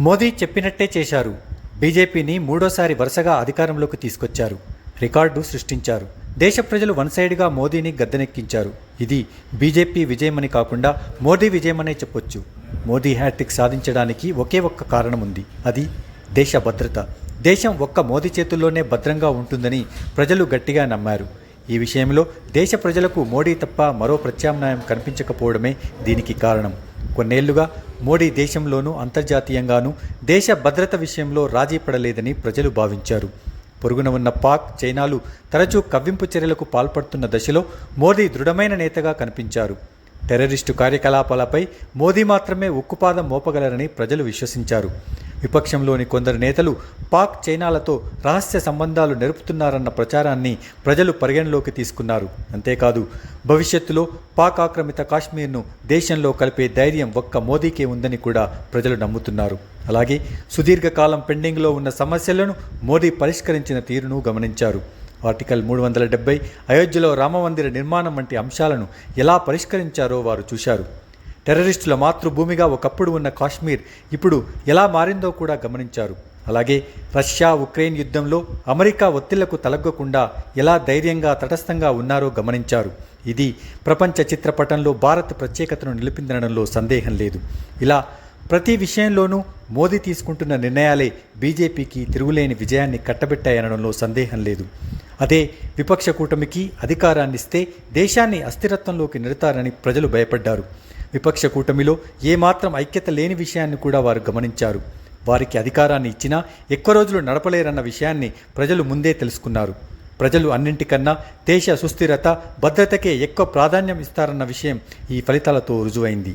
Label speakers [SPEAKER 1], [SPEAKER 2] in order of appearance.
[SPEAKER 1] మోదీ చెప్పినట్టే చేశారు. బీజేపీని మూడోసారి వరుసగా అధికారంలోకి తీసుకొచ్చారు. రికార్డు సృష్టించారు. దేశ ప్రజలు వన్ సైడ్గా మోదీని గద్దెనెక్కించారు. ఇది బీజేపీ విజయమని కాకుండా మోదీ విజయమనే చెప్పొచ్చు. మోదీ హ్యాట్రిక్ సాధించడానికి ఒకే ఒక్క కారణం ఉంది అది దేశ భద్రత. దేశం ఒక్క మోదీ చేతుల్లోనే భద్రంగా ఉంటుందని ప్రజలు గట్టిగా నమ్మారు. ఈ విషయంలో దేశ ప్రజలకు మోడీ తప్ప మరో ప్రత్యామ్నాయం కనిపించకపోవడమే దీనికి కారణం. కొన్నేళ్ళుగా మోడీ దేశంలోనూ అంతర్జాతీయంగానూ దేశ భద్రత విషయంలో రాజీ పడలేదని ప్రజలు భావించారు. పొరుగున ఉన్న పాక్ చైనాలు తరచూ కవ్వింపు చర్యలకు పాల్పడుతున్న దశలో మోదీ దృఢమైన నేతగా కనిపించారు. టెర్రరిస్టు కార్యకలాపాలపై మోదీ మాత్రమే ఉక్కుపాదం మోపగలరని ప్రజలు విశ్వసించారు. విపక్షంలోని కొందరు నేతలు పాక్ చైనాలతో రహస్య సంబంధాలు నెరుపుతున్నారన్న ప్రచారాన్ని ప్రజలు పరిగణలోకి తీసుకున్నారు. అంతేకాదు భవిష్యత్తులో పాక్ ఆక్రమిత కాశ్మీర్ను దేశంలో కలిపే ధైర్యం ఒక్క మోదీకే ఉందని కూడా ప్రజలు నమ్ముతున్నారు. అలాగే సుదీర్ఘకాలం పెండింగ్లో ఉన్న సమస్యలను మోదీ పరిష్కరించిన తీరును గమనించారు. ఆర్టికల్ మూడు వందల డెబ్బై అయోధ్యలో రామమందిర నిర్మాణం వంటి అంశాలను ఎలా పరిష్కరించారో వారు చూశారు. టెర్రరిస్టుల మాతృభూమిగా ఒకప్పుడు ఉన్న కాశ్మీర్ ఇప్పుడు ఎలా మారిందో కూడా గమనించారు. అలాగే రష్యా ఉక్రెయిన్ యుద్ధంలో అమెరికా ఒత్తిళ్ళకు తలగ్గకుండా ఎలా ధైర్యంగా తటస్థంగా ఉన్నారో గమనించారు. ఇది ప్రపంచ చిత్రపటంలో భారత్ ప్రత్యేకతను నిలిపిందనడంలో సందేహం లేదు. ఇలా ప్రతి విషయంలోనూ మోదీ తీసుకుంటున్న నిర్ణయాలే బీజేపీకి తిరుగులేని విజయాన్ని కట్టబెట్టాయనడంలో సందేహం లేదు. అదే విపక్ష కూటమికి అధికారాన్నిస్తే దేశాన్ని అస్థిరత్వంలోకి నెడతారని ప్రజలు భయపడ్డారు. విపక్ష కూటమిలో ఏమాత్రం ఐక్యత లేని విషయాన్ని కూడా వారు గమనించారు. వారికి అధికారాన్ని ఇచ్చినా ఎక్కువ రోజులు నడపలేరన్న విషయాన్ని ప్రజలు ముందే తెలుసుకున్నారు. ప్రజలు అన్నింటికన్నా దేశ సుస్థిరత భద్రతకే ఎక్కువ ప్రాధాన్యం ఇస్తారన్న విషయం ఈ ఫలితాలతో రుజువైంది.